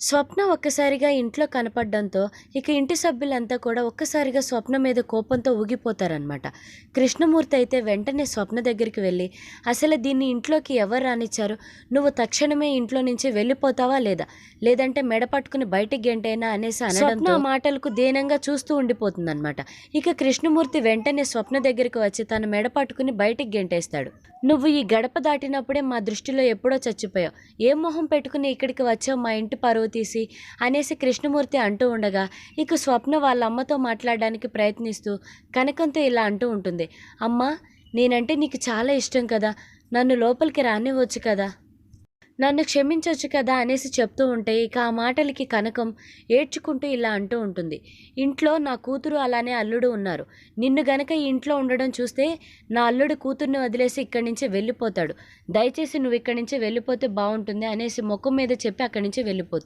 స్వప్న ఒక్కసారిగా ఇంట్లో కనపడడంతో ఇక ఇంటి సభ్యులంతా కూడా ఒక్కసారిగా స్వప్న మీద కోపంతో ఊగిపోతారనమాట కృష్ణమూర్తి అయితే వెంటనే స్వప్న దగ్గరికి వెళ్ళి అసలు దీన్ని ఇంట్లోకి ఎవరు రానిచ్చారు? నువ్వు తక్షణమే ఇంట్లో నుంచి వెళ్ళిపోతావా లేదా? లేదంటే మెడ పట్టుకుని బయటికి గంటైనా? అనేసి అనడంతో ఆ మాటలకు దీనంగా చూస్తూ ఉండిపోతుందనమాట ఇక కృష్ణమూర్తి వెంటనే స్వప్న దగ్గరికి వచ్చి తన మెడ పట్టుకుని బయటికి గెంటేస్తాడు. నువ్వు ఈ గడప దాటినప్పుడే మా దృష్టిలో ఎప్పుడో చచ్చిపోయావు. ఏ మొహం పెట్టుకుని ఇక్కడికి వచ్చావు మా ఇంటి పరువు తీసి అనేసి కృష్ణమూర్తి అంటూ ఉండగా ఇక స్వప్న వాళ్ళ అమ్మతో మాట్లాడడానికి ప్రయత్నిస్తూ కనకంతో ఇలా అంటూ ఉంటుంది. అమ్మా నేనంటే నీకు చాలా ఇష్టం కదా. నన్ను లోపలికి రానివ్వచ్చు కదా. నన్ను క్షమించవచ్చు కదా అనేసి చెప్తూ ఉంటే ఇక ఆ మాటలకి కనకం ఏడ్చుకుంటూ ఇలా అంటూ ఉంటుంది. ఇంట్లో నా కూతురు అలానే అల్లుడు ఉన్నారు. నిన్ను గనక ఈ ఇంట్లో ఉండడం చూస్తే నా అల్లుడు కూతుర్ని వదిలేసి ఇక్కడి నుంచి వెళ్ళిపోతాడు. దయచేసి నువ్వు ఇక్కడి నుంచి వెళ్ళిపోతే బాగుంటుంది అనేసి ముఖం మీద చెప్పి అక్కడి నుంచి వెళ్ళిపోతుంది.